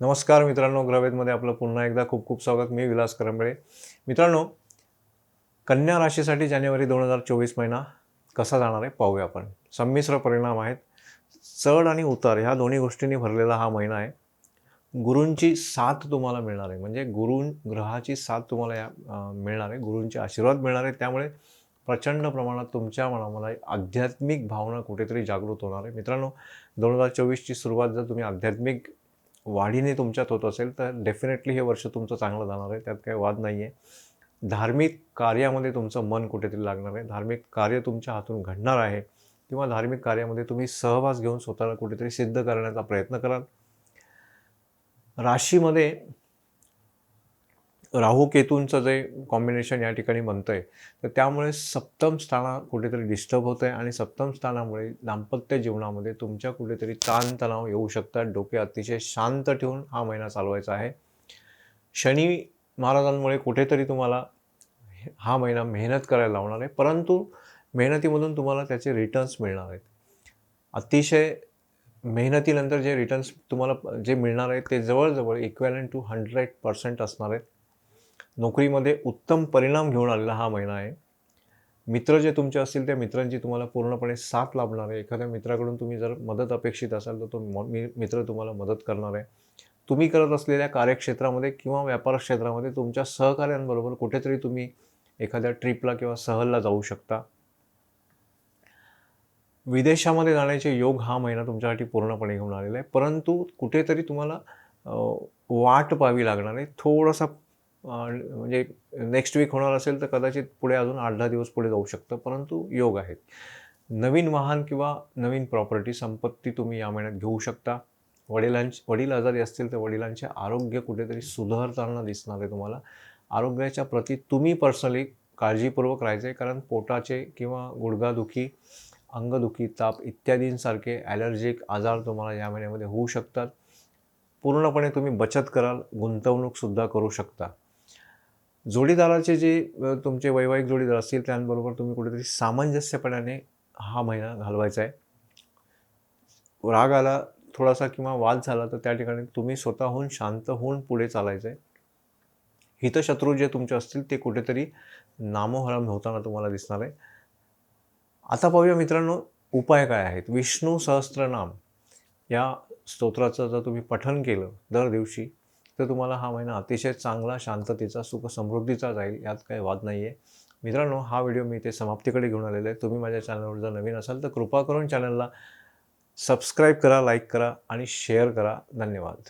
नमस्कार मित्रांनो ग्रवेदमध्ये आपलं पुन्हा एकदा खूप खूप स्वागत. मी विलास करंबळे. मित्रांनो कन्या राशीसाठी जानेवारी दोन हजार चोवीस महिना कसा जाणार आहे? पाहूया आपण. संमिश्र परिणाम आहेत. चढ आणि उतार ह्या दोन्ही गोष्टींनी भरलेला हा महिना आहे. गुरूंची साथ तुम्हाला मिळणार आहे. म्हणजे गुरु ग्रहाची साथ तुम्हाला या मिळणार आहे. गुरूंचे आशीर्वाद मिळणार आहे. त्यामुळे प्रचंड प्रमाणात तुमच्या मनामध्ये आध्यात्मिक भावना कुठेतरी जागृत होणार आहे. मित्रांनो दोन हजार चोवीसची सुरुवात जर तुम्ही आध्यात्मिक वाढीने तुमच्यात होत असेल तर डेफिनेटली हे वर्ष तुमचं चांगलं जाणार आहे. त्यात काही वाद नाही आहे धार्मिक कार्यामध्ये तुमचं मन कुठेतरी लागणार आहे. धार्मिक कार्य तुमच्या हातून घडणार आहे किंवा धार्मिक कार्यामध्ये तुम्ही सहभाग घेऊन स्वतःला कुठेतरी सिद्ध करण्याचा प्रयत्न कराल. राशीमध्ये राहू केतूंचं जे कॉम्बिनेशन या ठिकाणी बनतं आहे तर त्यामुळे सप्तम स्थाना कुठेतरी डिस्टर्ब होतं आहे आणि सप्तम स्थानामुळे दाम्पत्य जीवनामध्ये तुमच्या कुठेतरी ताणतणाव येऊ शकतात. डोके अतिशय शांत ठेवून हा महिना चालवायचा आहे. शनी महाराजांमुळे कुठेतरी तुम्हाला हे- हा महिना मेहनत करायला लावणार आहे परंतु मेहनतीमधून तुम्हाला त्याचे रिटर्न्स मिळणार आहेत. अतिशय मेहनतीनंतर जे रिटर्न्स तुम्हाला जे मिळणार आहेत ते जवळजवळ इक्वॅलन टू हंड्रेड पर्सेंट असणार आहेत. नोकरीमध्ये उत्तम परिणाम घेऊन आलेला हा महिना आहे. मित्र जे तुमचे असतील त्या मित्रांची तुम्हाला पूर्णपणे साथ लाभणार आहे. एखाद्या मित्राकडून तुम्ही जर मदत अपेक्षित असाल तर तो म- मी- मित्र तुम्हाला मदत करणार आहे. तुम्ही करत असलेल्या कार्यक्षेत्रामध्ये किंवा व्यापार क्षेत्रामध्ये तुमच्या सहकाऱ्यांबरोबर कुठेतरी तुम्ही एखाद्या ट्रिपला किंवा सहलला जाऊ शकता. विदेशामध्ये जाण्याचे योग हा महिना तुमच्यासाठी पूर्णपणे घेऊन आलेला आहे. परंतु कुठेतरी तुम्हाला वाट पाहावी लागणार आहे. थोडासा म्हणजे नेक्स्ट वीक होणार असेल तर कदाचित पुढे अजून आठ दहा दिवस पुढे जाऊ शकतं परंतु योग आहेत. नवीन वाहन किंवा नवीन प्रॉपर्टी संपत्ती तुम्ही या महिन्यात घेऊ शकता. वडिलांची वडील आजारी असतील तर वडिलांचे आरोग्य कुठेतरी सुधारताना दिसणार आहे तुम्हाला. आरोग्याच्या प्रती तुम्ही पर्सनली काळजीपूर्वक राहायचे कारण पोटाचे किंवा गुडघादुखी अंगदुखी ताप इत्यादींसारखे ॲलर्जिक आजार तुम्हाला या महिन्यामध्ये होऊ शकतात. पूर्णपणे तुम्ही बचत कराल गुंतवणूकसुद्धा करू शकता. जोडीदाराचे जे तुमचे वैवाहिक जोडीदार असतील त्यांबरोबर तुम्ही कुठेतरी सामंजस्यपणाने हा महिना घालवायचा आहे. राग आला थोडासा किंवा वाद झाला तर त्या ठिकाणी तुम्ही स्वतःहून शांत होऊन पुढे चालायचं आहे. हितशत्रू जे तुमचे असतील ते कुठेतरी नामोहरम होताना तुम्हाला दिसणार आहे. आता पाहूया मित्रांनो उपाय काय आहेत? विष्णू सहस्त्रनाम या स्तोत्राचं जर तुम्ही पठण केलं दर दिवशी तर तुम्हाला हा महिना अतिशय चांगला शांततेचा सुख समृद्धीचा जाईल यात काही वाद नाही आहे मित्रांनो हा व्हिडिओ मी ते समाप्तीकडे घेऊन आलेला आहे. तुम्ही माझ्या चॅनलवर जर नवीन असाल तर कृपा करून चॅनलला सबस्क्राईब करा लाईक करा आणि शेअर करा. धन्यवाद.